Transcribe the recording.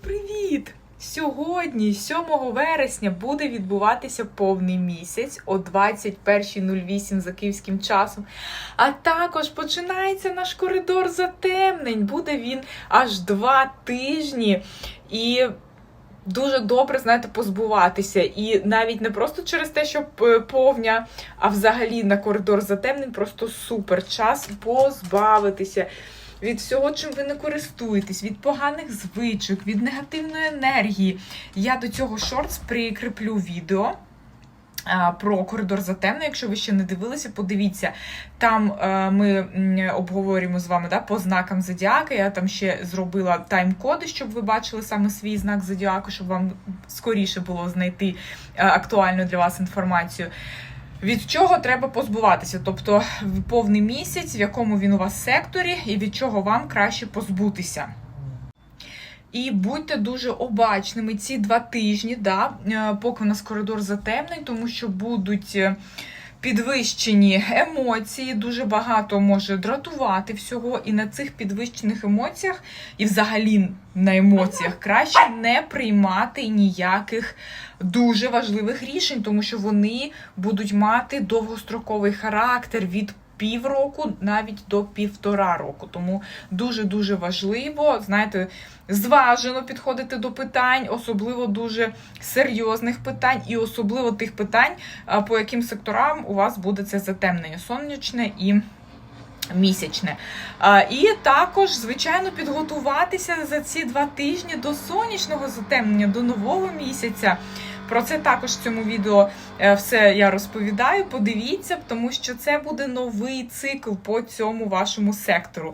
Привіт! Сьогодні, 7 вересня, буде відбуватися повний місяць о 21.08 за київським часом. А також починається наш коридор затемнень. Буде він аж два тижні. І дуже добре, знаєте, позбуватися. І навіть не просто через те, що повня, а взагалі на коридор затемнень просто супер час позбавитися від всього, чим ви не користуєтесь, від поганих звичок, від негативної енергії. Я до цього шортс прикріплю відео. Про коридор затемно, якщо ви ще не дивилися, подивіться. Там е, ми обговорюємо з вами да, по знакам зодіака. Я там ще зробила тайм-коди, щоб ви бачили саме свій знак зодіаку, щоб вам скоріше було знайти е, актуальну для вас інформацію. Від чого треба позбуватися? Тобто повний місяць, в якому він у вас секторі, і від чого вам краще позбутися. І будьте дуже обачними ці два тижні, да, е, поки у нас коридор затемний, тому що будуть е, підвищені емоції, дуже багато може дратувати всього. І на цих підвищених емоціях, і взагалі на емоціях, краще не приймати ніяких дуже важливих рішень, тому що вони будуть мати довгостроковий характер від півроку навіть до півтора року. Тому дуже дуже важливо, знаєте, зважено підходити до питань, особливо дуже серйозних питань, і особливо тих питань, по яким секторам у вас буде це затемнення сонячне і. Місячне. І також, звичайно, підготуватися за ці два тижні до сонячного затемнення, до нового місяця. Про це також в цьому відео е, все я розповідаю. Подивіться, тому що це буде новий цикл по цьому вашому сектору.